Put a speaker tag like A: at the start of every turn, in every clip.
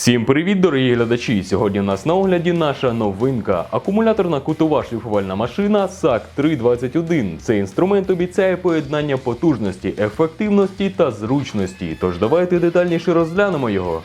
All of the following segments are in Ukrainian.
A: Всім привіт, дорогі глядачі! Сьогодні у нас на огляді наша новинка. Акумуляторна кутова шліфувальна машина SAC 321. Цей інструмент обіцяє поєднання потужності, ефективності та зручності. Тож давайте детальніше розглянемо його.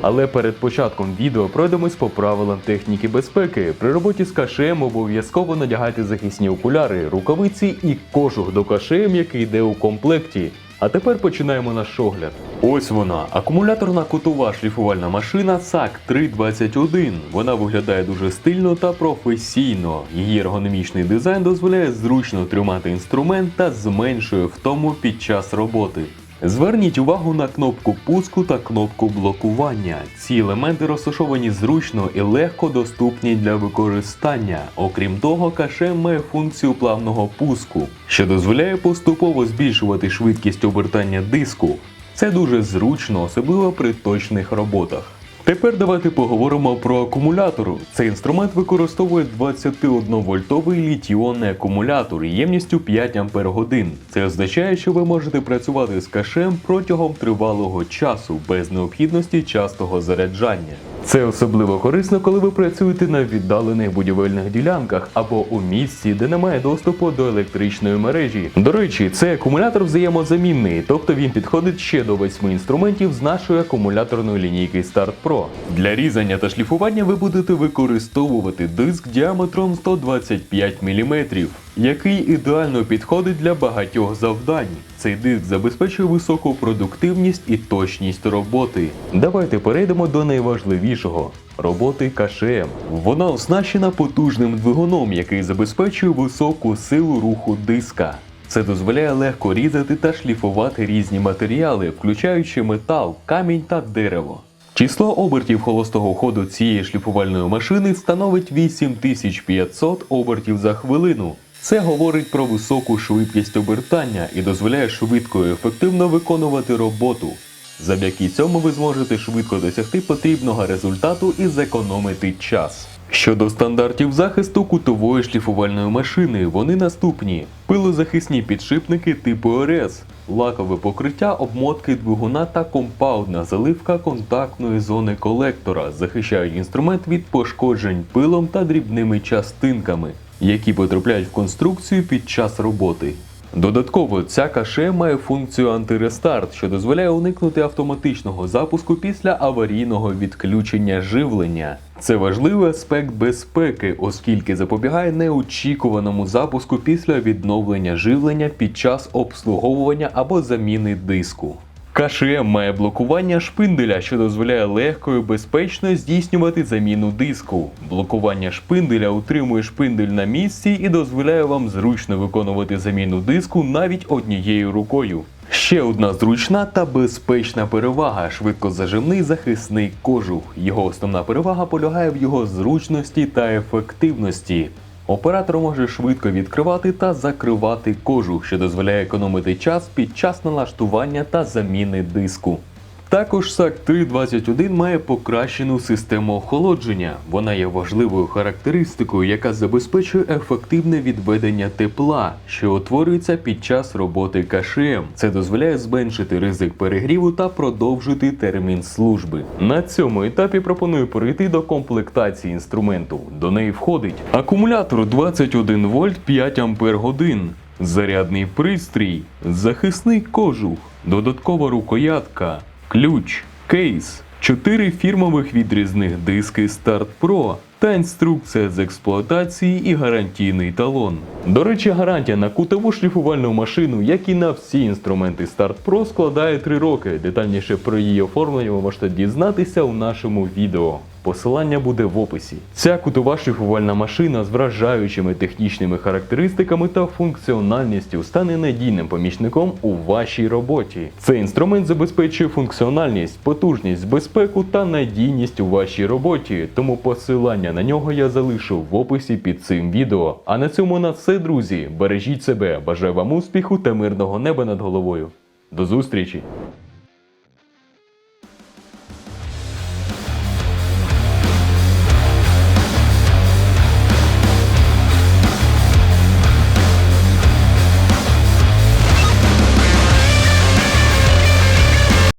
A: Але перед початком відео пройдемось по правилам техніки безпеки. При роботі з кашем обов'язково надягайте захисні окуляри, рукавиці і кожух до кашем, який йде у комплекті. А тепер починаємо наш огляд. Ось вона, акумуляторна кутова шліфувальна машина SAC 321. Вона виглядає дуже стильно та професійно. Її ергономічний дизайн дозволяє зручно тримати інструмент та зменшує втому під час роботи. Зверніть увагу на кнопку пуску та кнопку блокування. Ці елементи розташовані зручно і легко доступні для використання. Окрім того, кашем має функцію плавного пуску, що дозволяє поступово збільшувати швидкість обертання диску. Це дуже зручно, особливо при точних роботах. Тепер давайте поговоримо про акумулятор. Цей інструмент використовує 21-вольтовий літіонний акумулятор ємністю 5 Ах. Це означає, що ви можете працювати з кашем протягом тривалого часу без необхідності частого заряджання. Це особливо корисно, коли ви працюєте на віддалених будівельних ділянках або у місці, де немає доступу до електричної мережі. До речі, цей акумулятор взаємозамінний, тобто він підходить ще до восьми інструментів з нашої акумуляторної лінійки Start Pro. Для різання та шліфування ви будете використовувати диск діаметром 125 мм, який ідеально підходить для багатьох завдань. Цей диск забезпечує високу продуктивність і точність роботи. Давайте перейдемо до найважливішого роботи КШМ. Вона оснащена потужним двигуном, який забезпечує високу силу руху диска. Це дозволяє легко різати та шліфувати різні матеріали, включаючи метал, камінь та дерево. Число обертів холостого ходу цієї шліфувальної машини становить 8500 обертів за хвилину. Це говорить про високу швидкість обертання і дозволяє швидко і ефективно виконувати роботу. Завдяки цьому ви зможете швидко досягти потрібного результату і зекономити час. Щодо стандартів захисту кутової шліфувальної машини, вони наступні: пилозахисні підшипники типу РС, лакове покриття обмотки двигуна та компаундна заливка контактної зони колектора захищають інструмент від пошкоджень пилом та дрібними частинками, які потрапляють в конструкцію під час роботи. Додатково ця каше має функцію антирестарт, що дозволяє уникнути автоматичного запуску після аварійного відключення живлення. Це важливий аспект безпеки, оскільки запобігає неочікуваному запуску після відновлення живлення під час обслуговування або заміни диску. КШМ має блокування шпинделя, що дозволяє легко і безпечно здійснювати заміну диску. Блокування шпинделя утримує шпиндель на місці і дозволяє вам зручно виконувати заміну диску навіть однією рукою. Ще одна зручна та безпечна перевага швидкозажимний захисний кожух. Його основна перевага полягає в його зручності та ефективності. Оператор може швидко відкривати та закривати кожух, що дозволяє економити час під час налаштування та заміни диску. Також SAC 321 має покращену систему охолодження. Вона є важливою характеристикою, яка забезпечує ефективне відведення тепла, що утворюється під час роботи КШМ. Це дозволяє зменшити ризик перегріву та продовжити термін служби. На цьому етапі пропоную перейти до комплектації інструменту. До неї входить акумулятор 21 вольт 5 ампер годин. Зарядний пристрій, захисний кожух, додаткова рукоятка, ключ, кейс, 4 фірмових відрізних диски Start Pro та інструкція з експлуатації і гарантійний талон. До речі, гарантія на кутову шліфувальну машину, як і на всі інструменти Start Pro, складає 3 роки. Детальніше про її оформлення ви можете дізнатися у нашому відео. Посилання буде в описі. Ця кутова шліфувальна машина з вражаючими технічними характеристиками та функціональністю стане надійним помічником у вашій роботі. Цей інструмент забезпечує функціональність, потужність, безпеку та надійність у вашій роботі. Тому посилання на нього я залишу в описі під цим відео. А на цьому на все, друзі. Бережіть себе, бажаю вам успіху та мирного неба над головою. До зустрічі!